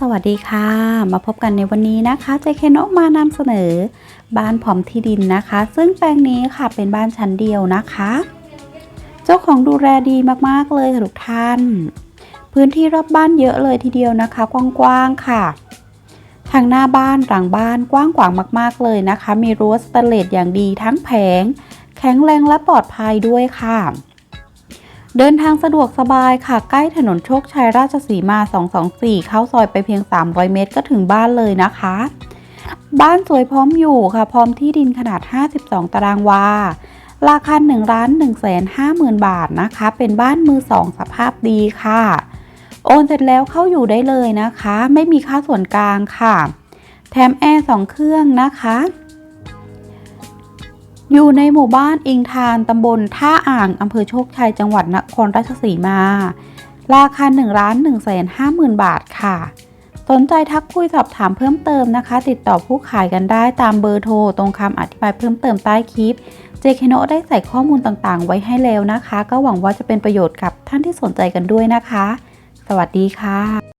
สวัสดีค่ะ มาพบกันในวันนี้นะคะเจเคนะมานำเสนอ บ้านพร้อมที่ดินนะคะ ซึ่งแปลงนี้ค่ะเป็นบ้านชั้นเดียวนะคะ เจ้าของดูแลดีมากๆเลยค่ะทุกท่าน พื้นที่รอบบ้านเยอะเลยทีเดียวนะคะ กว้างๆค่ะ ทางหน้าบ้านหลังบ้านกว้างขวางมาก ๆเลยนะคะ มีรั้วสแตนเลสอย่างดีทั้งแผง แข็งแรงและปลอดภัยด้วยค่ะ เดินทางสะดวกสบายค่ะ ใกล้ถนนโชคชัยราชสีมา 224 เข้าซอยไปเพียง 300 เมตรก็ถึงบ้านเลยนะคะ บ้านสวยพร้อมอยู่ค่ะ พร้อมที่ดินขนาด 52 ตารางวา ราคา1ล้าน1แสน50,000 บาทนะคะ เป็นบ้านมือ2สภาพดีค่ะ โอนเสร็จแล้วเข้าอยู่ได้เลยนะคะ ไม่มีค่าส่วนกลางค่ะ แถมแอร์2เครื่องนะคะ อยู่ในหมู่บ้านอิงทานตำบลท่าอ่างอำเภอโชคชัยจังหวัดนครราชสีมา ราคา1ล้าน1แสน50,000 บาทค่ะ สนใจทักคุยสอบถามเพิ่มเติมนะคะ ติดต่อผู้ขายกันได้ตามเบอร์โทร ตรงคำอธิบายเพิ่มเติมใต้คลิป เจคโนได้ใส่ข้อมูลต่างๆ ไว้ให้แล้วนะคะ ก็หวังว่าจะเป็นประโยชน์กับท่านที่สนใจกันด้วยนะคะ สวัสดีค่ะ